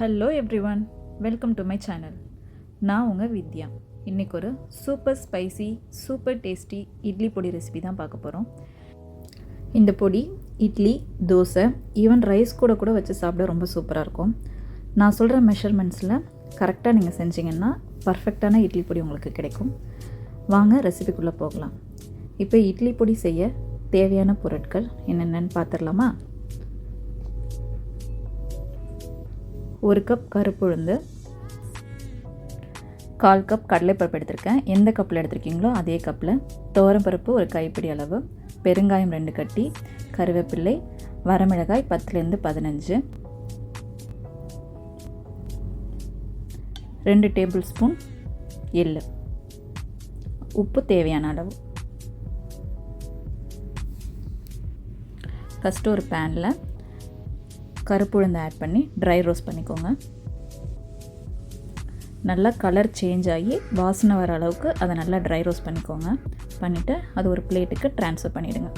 Hello every one welcome to my channel நான் உங்கள் வித்யா. இன்றைக்கி ஒரு super spicy super tasty idli பொடி ரெசிபி தான் பார்க்க போகிறோம் இந்த பொடி இட்லி தோசை ஈவன் ரைஸ் கூட கூட வச்சு சாப்பிட ரொம்ப சூப்பராக இருக்கும். நான் சொல்கிற மெஷர்மெண்ட்ஸில் கரெக்டாக நீங்கள் செஞ்சீங்கன்னா பர்ஃபெக்டான இட்லி பொடி உங்களுக்கு கிடைக்கும். வாங்க ரெசிபிக்குள்ளே போகலாம். இப்போ இட்லி பொடி செய்ய தேவையான பொருட்கள் என்னென்னு பார்த்துடலாமா? ஒரு கப் கருப்புழுந்து கால் கப் கடலைப்பருப்பு எடுத்திருக்கேன். எந்த கப்பில் எடுத்திருக்கீங்களோ அதே கப்பில் துவரம்பருப்பு ஒரு கைப்பிடி அளவு பெருங்காயம் ரெண்டு கட்டி கருவேப்பிள்ளை வரமிளகாய் பத்துலேருந்து பதினஞ்சு ரெண்டு டேபிள் ஸ்பூன் எள் உப்பு தேவையான அளவு. ஃபஸ்ட்டு ஒரு பேனில் கருப்புழுந்து ஆட் பண்ணி ட்ரை ரோஸ்ட் பண்ணிக்கோங்க. நல்லா கலர் சேஞ்ச் ஆகி வாசனை வர அளவுக்கு அதை நல்லா ட்ரை ரோஸ்ட் பண்ணிக்கோங்க. பண்ணிவிட்டு அது ஒரு பிளேட்டுக்கு ட்ரான்ஸ்ஃபர் பண்ணிவிடுங்க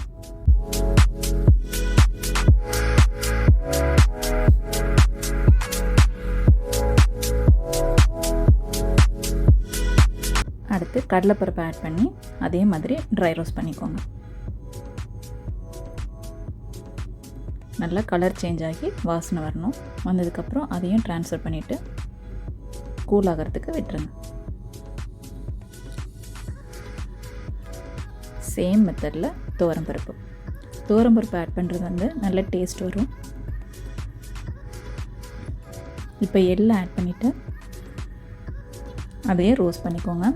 அடுத்து கடலைப்பருப்பை ஆட் பண்ணி அதே மாதிரி ட்ரை ரோஸ்ட் பண்ணிக்கோங்க. நல்லா கலர் சேஞ்ச் ஆகி வாசனை வரணும். வந்ததுக்கப்புறம் அதையும் ட்ரான்ஸ்ஃபர் பண்ணிவிட்டு கூல் ஆகிறதுக்கு விட்டுருங்க. சேம் மெத்தடில் துவரம்பருப்பு துவரம்பருப்பு ஆட் பண்ணுறது வந்து நல்ல டேஸ்ட் வரும். இப்போ எள்ளை ஆட் பண்ணிவிட்டு அதையே ரோஸ்ட் பண்ணிக்கோங்க.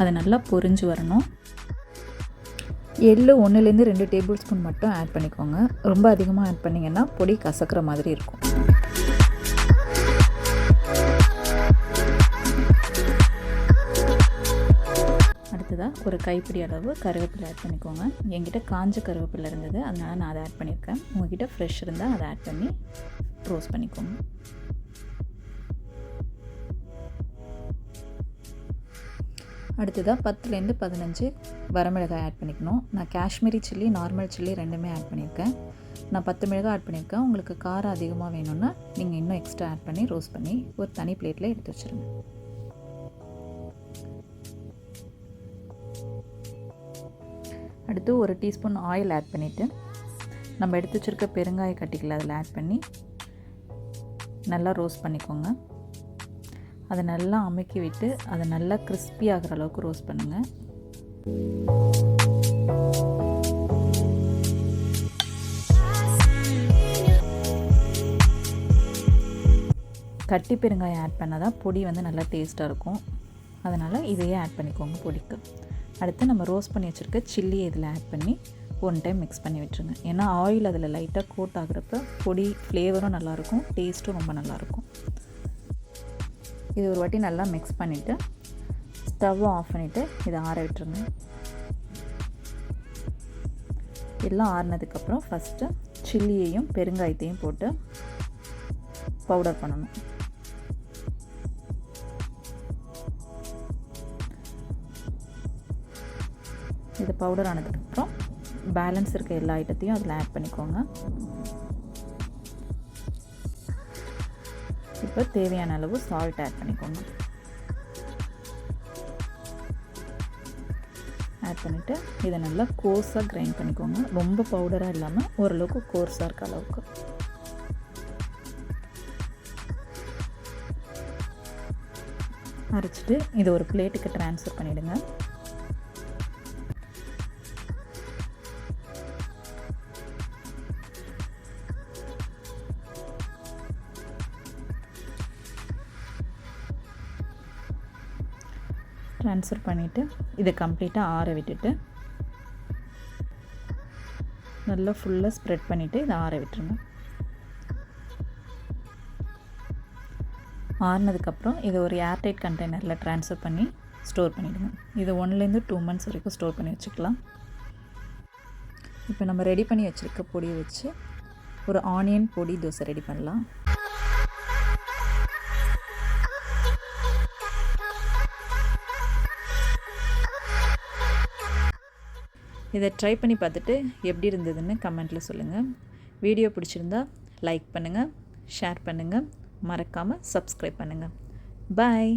அது நல்லா பொரிஞ்சு வரணும். எள்ளு ஒன்றுலேருந்து ரெண்டு டேபிள் ஸ்பூன் மட்டும் ஆட் பண்ணிக்கோங்க. ரொம்ப அதிகமாக ஆட் பண்ணிங்கன்னா பொடி கசக்கிற மாதிரி இருக்கும். அடுத்ததாக ஒரு கைப்பிடி அளவு கருவேப்பிலை ஆட் பண்ணிக்கோங்க. என்கிட்ட காஞ்ச கருவேப்பிலை இருந்தது அதனால் நான் அதை ஆட் பண்ணியிருக்கேன். உங்ககிட்ட ஃப்ரெஷ் இருந்தால் அதை ஆட் பண்ணி ரோஸ்ட் பண்ணிக்கோங்க. அடுத்ததாக பத்துலேருந்து பதினஞ்சு வரமிளகாய் ஆட் பண்ணிக்கணும். நான் காஷ்மீரி சில்லி நார்மல் சில்லி ரெண்டுமே ஆட் பண்ணியிருக்கேன். நான் பத்து மிளகாய் ஆட் பண்ணியிருக்கேன். உங்களுக்கு காரம் அதிகமாக வேணும்னா நீங்கள் இன்னும் எக்ஸ்ட்ரா ஆட் பண்ணி ரோஸ்ட் பண்ணி ஒரு தனி பிளேட்டில் எடுத்து வச்சுருங்க. அடுத்து ஒரு டீஸ்பூன் ஆயில் ஆட் பண்ணிவிட்டு நம்ம எடுத்து வச்சுருக்க பெருங்காய கட்டிகளை அதில் ஆட் பண்ணி நல்லா ரோஸ்ட் பண்ணிக்கோங்க. அதை நல்லா அமுக்கி விட்டு அதை நல்லா கிறிஸ்பி ஆகிற அளவுக்கு ரோஸ்ட் பண்ணுங்கள் கட்டி பெருங்காயம் ஆட் பண்ணால் தான் பொடி வந்து நல்லா டேஸ்ட்டாக இருக்கும். அதனால் இதையே ஆட் பண்ணிக்கோங்க பொடிக்கு. அடுத்து நம்ம ரோஸ்ட் பண்ணி வச்சுருக்க சில்லி இதில் ஆட் பண்ணி ஒன் டைம் மிக்ஸ் பண்ணி விட்டுருங்க. ஏன்னா ஆயில் அதில் லைட்டாக கோட் ஆகுறப்ப பொடி ஃப்ளேவரும் நல்லாயிருக்கும் டேஸ்ட்டும் ரொம்ப நல்லாயிருக்கும் இது ஒரு வாட்டி நல்லா மிக்ஸ் பண்ணிவிட்டு ஸ்டவ்வை ஆஃப் பண்ணிவிட்டு இதை ஆற விட்டுருங்க. எல்லாம் ஆறினதுக்கப்புறம் ஃபஸ்ட்டு சில்லியையும் பெருங்காயத்தையும் போட்டு பவுடர் பண்ணணும். இது பவுடர் ஆனதுக்கப்புறம் பேலன்ஸ் இருக்க எல்லா ஐட்டத்தையும் அதில் ஆட் பண்ணிக்கோங்க. இப்போ தேவையான அளவு சால்ட் ஆட் பண்ணிக்கோங்க. ஆட் பண்ணிவிட்டு இதை நல்லா கோர்ஸாக கிரைண்ட் பண்ணிக்கோங்க. ரொம்ப பவுடராக இல்லாமல் ஓரளவுக்கு கோர்ஸாக இருக்க அளவுக்கு. அரைச்சிட்டு இதை ஒரு பிளேட்டுக்கு ட்ரான்ஸ்ஃபர் பண்ணிவிடுங்க ட்ரான்ஸ்ஃபர் பண்ணிவிட்டு இதை கம்ப்ளீட்டாக ஆற விட்டுட்டு நல்லா ஃபுல்லாக ஸ்ப்ரெட் பண்ணிவிட்டு இதை ஆற விட்டுருங்க. ஆறினதுக்கப்புறம் இதை ஒரு ஏர்டைட் கண்டெய்னரில் ட்ரான்ஸ்ஃபர் பண்ணி ஸ்டோர் பண்ணிவிடுங்க இது ஒன்லேருந்து டூ மந்த்ஸ் வரைக்கும் ஸ்டோர் பண்ணி வச்சுக்கலாம். இப்போ நம்ம ரெடி பண்ணி வச்சுருக்க பொடியை வச்சு ஒரு ஆனியன் பொடி தோசை ரெடி பண்ணலாம். இதை ட்ரை பண்ணி பார்த்துட்டு எப்படி இருந்ததுன்னு கமெண்ட்டில் சொல்லுங்கள் வீடியோ பிடிச்சிருந்தா லைக் பண்ணுங்கள் ஷேர் பண்ணுங்கள் மறக்காமல் சப்ஸ்கிரைப் பண்ணுங்கள் பாய்